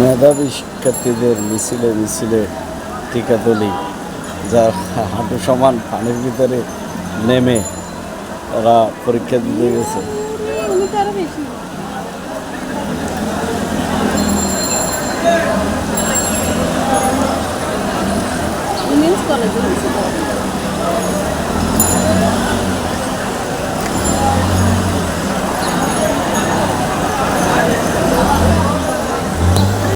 মেধাবী শিক্ষার্থীদের মিছিলে মিছিলে টিকাতলি যা হাঁটু সমান পানির ভিতরে নেমে তারা পরীক্ষা দিতে গেছে। কলেজে